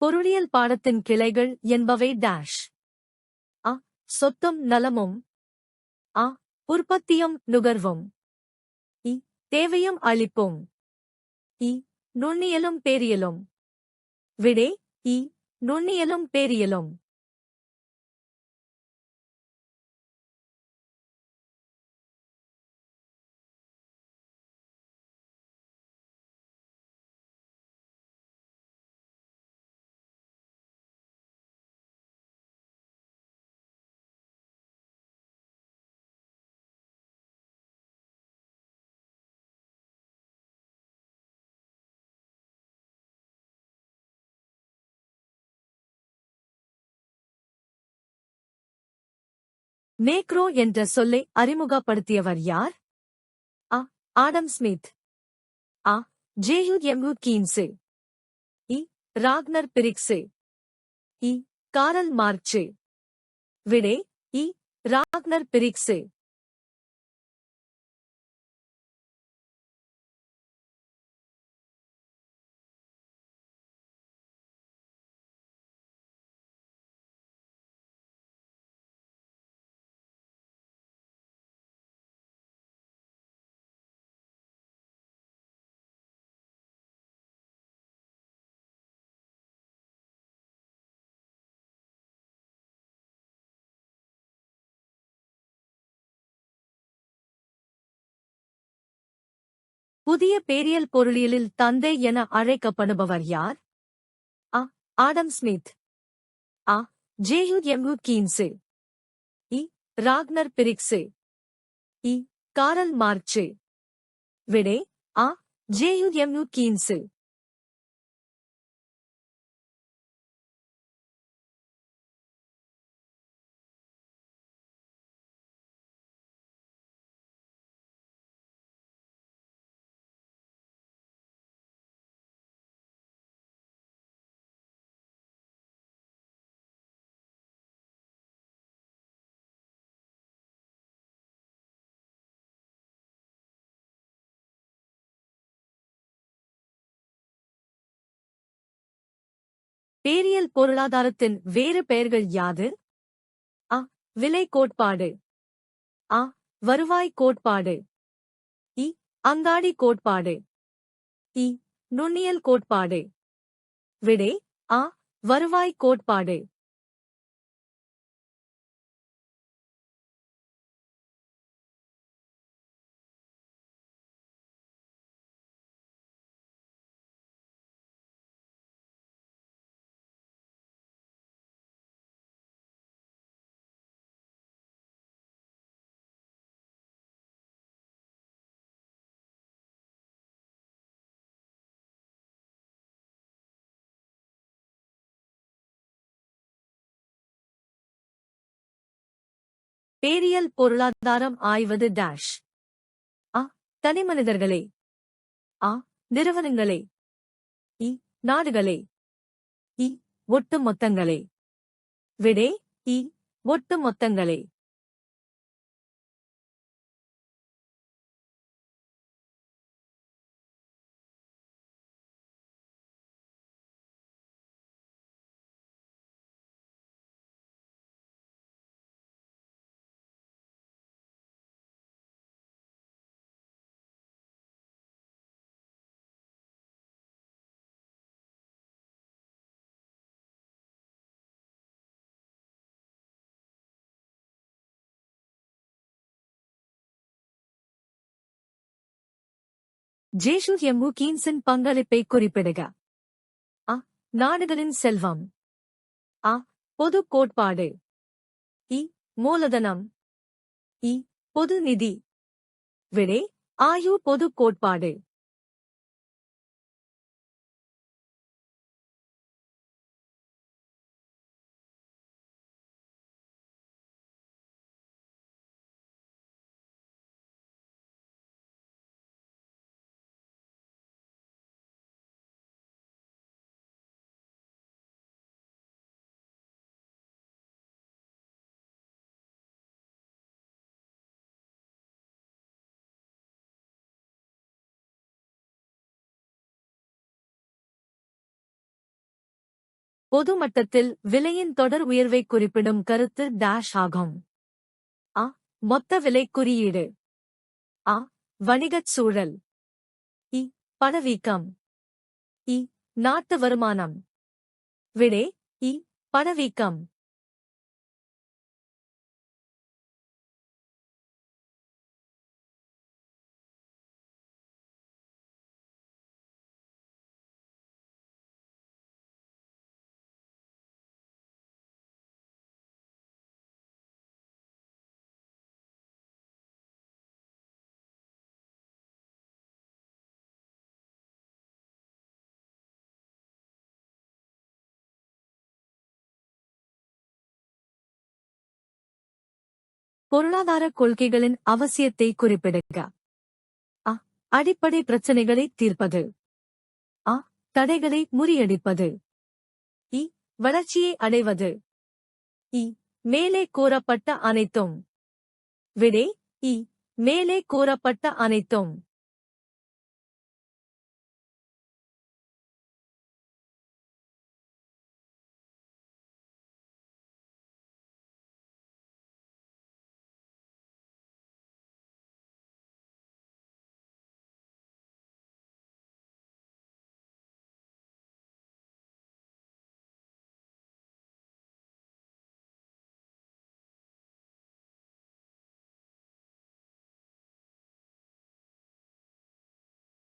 பொருளியல் பாடத்தின் கிளைகள் என்பவை டேஷ் அ சொத்தும் நலமும். அ உற்பத்தியும் நுகர்வும். இ தேவையும் அளிப்பும். இ நுண்ணியலும் பேரியலும். விடே இ நுண்ணியலும் பேரியலும். மேக்ரோ என்ற சொல்லை அறிமுகப்படுத்தியவர் யார்? அ. Adam Smith. அ. ஜேயு எம்யூ கீன்சே. இ. ராக்னர் பிரிக்ஸே இ. காரல் மார்ச்சு விடே. இ. ராக்னர் பிரிக்ஸே புதிய பேரியல் பொருளியலில் தந்தை என அழைக்கப்படுபவர் யார்? அ. Adam Smith. அ. ஜேயு எம்யு கீன்சே. இ. ராக்னர் பிரிக்ஸே இ. காரல் மார்க்சே விடே அ. ஜேயு எம்யு கீன்சே. பேரியல் பொருளாதாரத்தின் வேறு பெயர்கள் யாது? அ விலை கோட்பாடு. அ வருவாய் கோட்பாடு. இ அங்காடி கோட்பாடு. இ நுண்ணியல் கோட்பாடு. விடே அ வருவாய் கோட்பாடு. பேரியல் பொருளாதாரம் ஆய்வது டேஷ் அ தனிமனிதர்களே அ நிறுவனங்களே. இ நாடுகளே. இ ஒட்டு மொத்தங்களே. விடே இ ஒட்டு மொத்தங்களே. ஜேஷு எம்மு கீன்சன் பங்களிப்பை குறிப்பிடுக. அ நாடுகளின் செல்வம். அ பொது கோட்பாடு. இ மூலதனம். இ பொது நிதி. விடே ஆயு பொது கோட்பாடு. பொது மட்டத்தில் விலையின் தொடர் உயர்வை குறிப்பிடும் கருத்து டேஷ் ஆகும். அ மொத்த விலை குறியீடு. அ வணிகச் சூழல். இ பணவீக்கம். இ நாட்டு வருமானம். விடே இ பணவீக்கம். பொருளாதார கொள்கைகளின் அவசியத்தை குறிப்பிடுக. அ. அடிப்படை பிரச்சனைகளை தீர்ப்பது. அ. தடைகளை முறியடிப்பது. இ. வளர்ச்சியை அடைவது. இ. மேலே கூறப்பட்ட அனைத்தும். விடே இ. மேலே கூறப்பட்ட அனைத்தும்.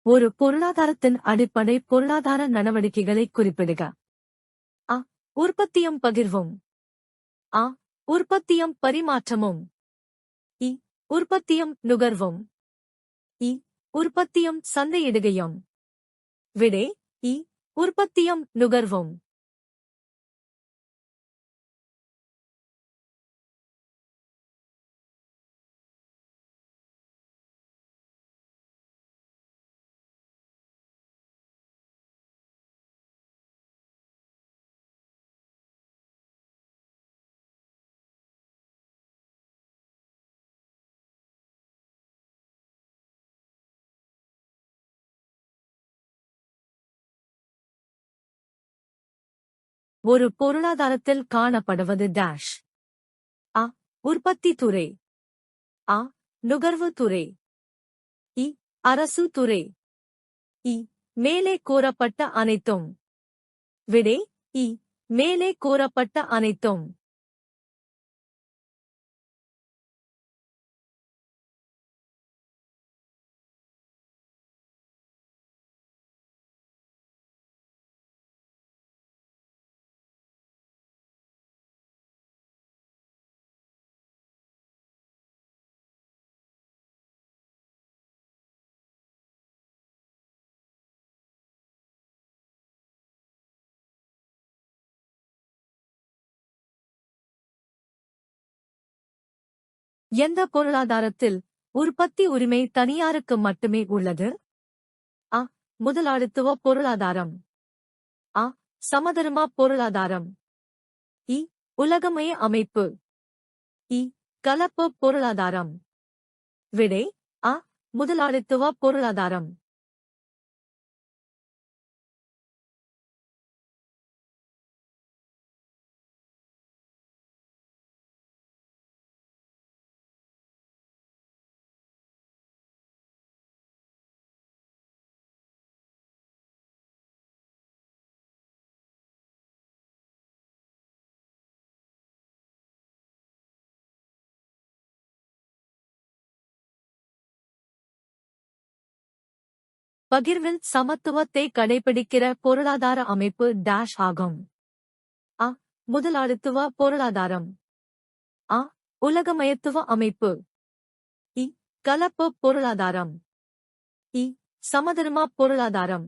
ஒரு பொருளாதாரத்தின் அடிப்படை பொருளாதார நடவடிக்கைகளை குறிப்பிடுக. அ. உற்பத்தியும் பகிர்வும். அ. உற்பத்தியும் பரிமாற்றமும். இ. உற்பத்தியும் நுகர்வும். இ. உற்பத்தியும் சந்தையிடுகையும். விடே. இ. உற்பத்தியும் நுகர்வும். ஒரு பொருளாதாரத்தில் காணப்படுவது டேஷ் அ உற்பத்தி துறை. அ நுகர்வு துறை. இ அரசு துறை. இ மேலே கூறப்பட்ட அனைத்தும். விடே இ மேலே கூறப்பட்ட அனைத்தும். எந்த பொருளாதாரத்தில் உற்பத்தி உரிமை தனியாருக்கு மட்டுமே உள்ளது? அ முதலாளித்துவ பொருளாதாரம். அ சமதர்ம பொருளாதாரம். இ உலகமய அமைப்பு. இ கலப்பு பொருளாதாரம். விடை அ முதலாளித்துவ பொருளாதாரம். பகிர்வில் சமத்துவத்தை கடைபிடிக்கிற பொருளாதார அமைப்பு டேஷ் ஆகும். அ முதலாளித்துவ பொருளாதாரம். அ உலகமயத்துவ அமைப்பு. இ கலப்பு பொருளாதாரம். இ சமதர்ம பொருளாதாரம்.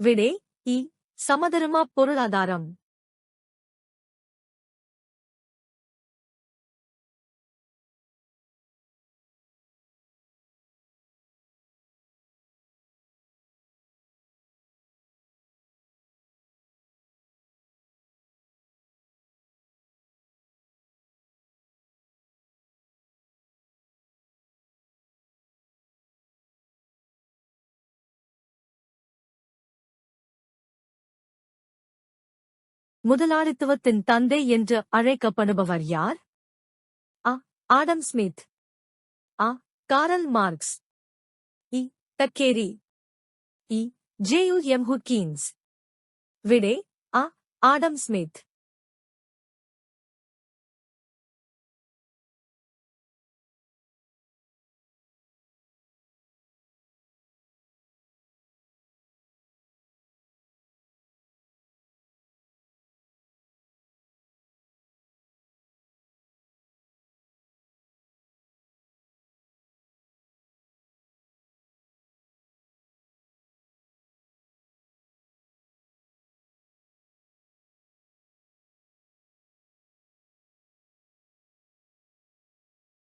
விடே இ சமதர்ம பொருளாதாரம். முதலாளித்துவத்தின் தந்தை என்று அழைக்கப்படுபவர் யார்? அ. Adam Smith. அ. Karl Marx. இ. தக்கேரி. இ. J M. ஹுக்கீன்ஸ். விடே அ. Adam Smith.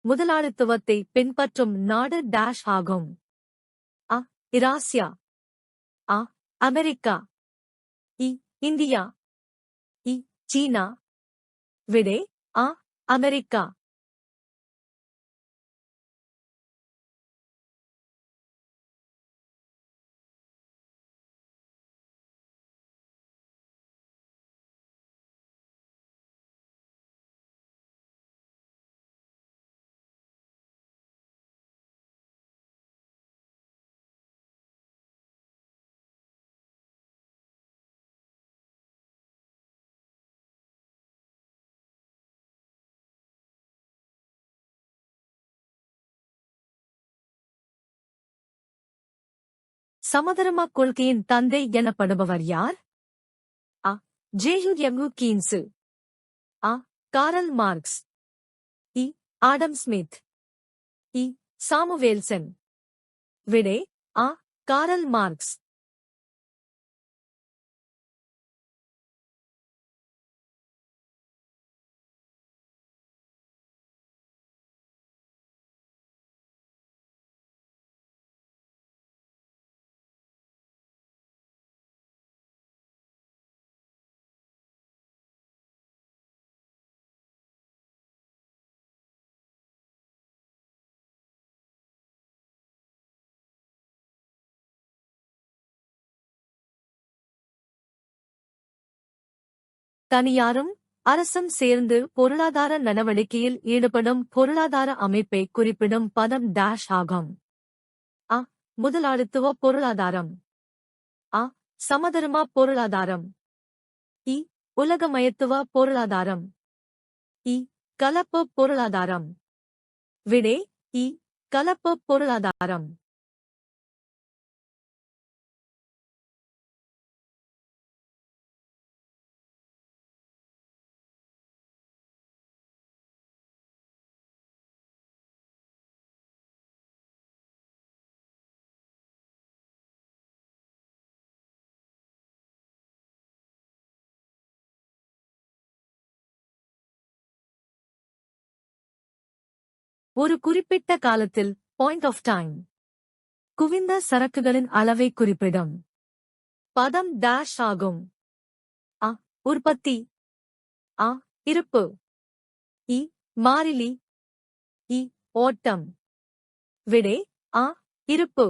முதலாளித்துவத்தை பின்பற்றும் நாடு டேஷ் ஆகும். அ இராசியா. அ அமெரிக்கா. இ இந்தியா. இ சீனா. விடே அ அமெரிக்கா. சமதர்ம கொள்கையின் தந்தை எனப்படுபவர் யார்? அ. J M Keynes. அ. Karl Marx. இ. Adam Smith. இ. சாமுவேல்சன். விடே அ. Karl Marx. தனியாரும் அரசும் சேர்ந்து பொருளாதார நடவடிக்கையில் ஈடுபடும் பொருளாதார அமைப்பை குறிப்பிடும் பதம் டேஷ் ஆகும். அ முதலாளித்துவ பொருளாதாரம். அ சமதர்ம பொருளாதாரம். இ உலகமயத்துவ பொருளாதாரம். இ கலப்பு பொருளாதாரம். விடே இ கலப்பு பொருளாதாரம். ஒரு குறிப்பிட்ட காலத்தில் பாயிண்ட் ஆஃப் டைம் குவிந்த சரக்குகளின் அளவை குறிப்பிடும். பதம் டேஷ் ஆகும். அ உற்பத்தி. அ இருப்பு. இ மாறிலி. இ ஓட்டம். விடே அ இருப்பு.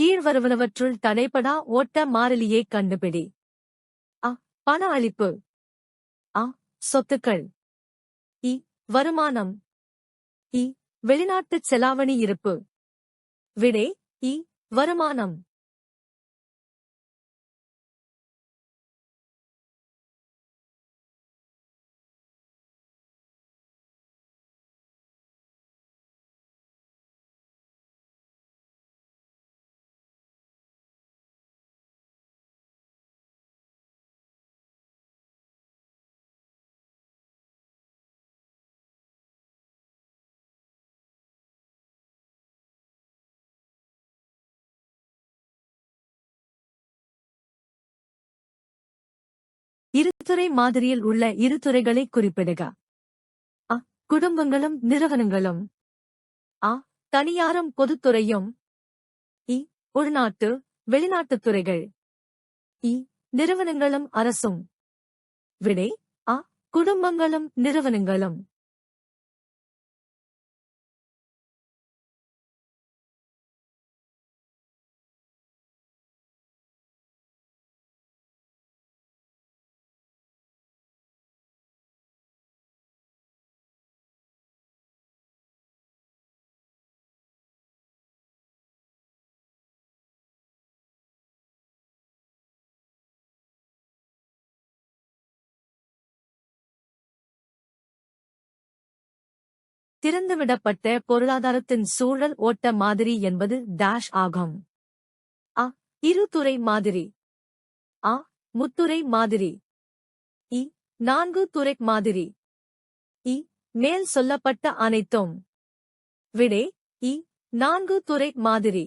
கீழ்வருவனவற்றுள் தடைபடா ஓட்ட மாறிலியைக் கண்டுபிடி. அ பண அளிப்பு அ சொத்துக்கள். இ வருமானம். இ வெளிநாட்டுச் செலாவணி இருப்பு. விடை இ வருமானம். இருத்துறை மாதிரியில் உள்ள இரு துறைகளை குறிப்பிடுக. அ குடும்பங்களும் நிறுவனங்களும். அ தனியாரும் பொதுத்துறையும் இ உள்நாட்டு வெளிநாட்டுத் துறைகள். இ நிறுவனங்களும் அரசும். விடை அ குடும்பங்களும் நிறுவனங்களும். திறந்துவிடப்பட்ட பொருளாதாரத்தின் சூழல் ஓட்ட மாதிரி என்பது டேஷ் ஆகும். அ இருதுறை மாதிரி. அ முத்துறை மாதிரி. இ நான்கு துறை மாதிரி. இ மேல் சொல்லப்பட்ட அனைத்தும். விடை இ நான்கு துறை மாதிரி.